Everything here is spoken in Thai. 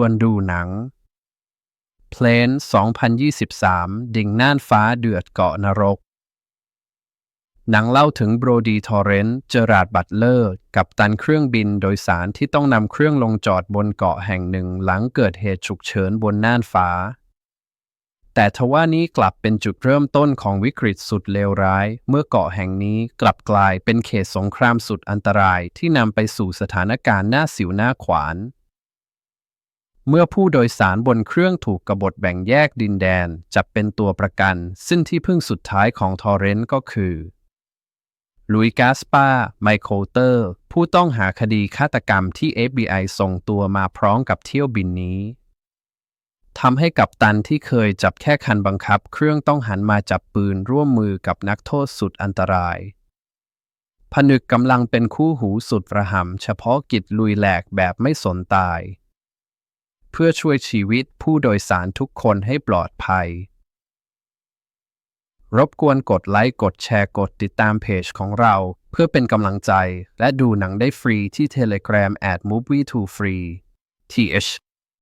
วนดูหนัง เพลน2023 ดิ่งน่านฟ้าเดือดเกาะนรก หนังเล่าถึงโบรดีทอร์เรนต์เจอราดบัตเลอร์ กับตันเครื่องบินโดยสารที่ต้องนำเครื่องลงจอดบนเกาะแห่งหนึ่งหลังเกิดเหตุฉุกเฉินบนน่านฟ้า แต่ทว่านี้กลับเป็นจุดเริ่มต้นของวิกฤตสุดเลวร้าย เมื่อเกาะแห่งนี้กลับกลายเป็นเขตสงครามสุดอันตรายที่นำไปสู่สถานการณ์หน้าสิวหน้าขวาน เมื่อผู้โดยสารบนเครื่องถูกกบฏแบ่งแยกดินแดนจับเป็นตัวประกัน ซึ่งที่พึ่งสุดท้ายของทอร์เรนต์ก็คือลุยกาสปา ไมโคลเตอร์ ผู้ต้องหาคดีฆาตกรรมที่ FBI ส่งตัวมาพร้อมกับเที่ยวบินนี้ทำให้กัปตันที่เคยจับแค่คันบังคับ เครื่องต้องหันมาจับปืนร่วมมือกับนักโทษสุดอันตราย ผนึกกำลังเป็นคู่หูสุดระหำเฉพาะกิจลุยแหลกแบบไม่สนตาย เพื่อช่วยชีวิตผู้โดยสารทุกคนให้ปลอดภัย รบกวนกดไลค์ กดแชร์ กดติดตามเพจของเรา เพื่อเป็นกำลังใจ และดูหนังได้ฟรีที่ Telegram at movie to free th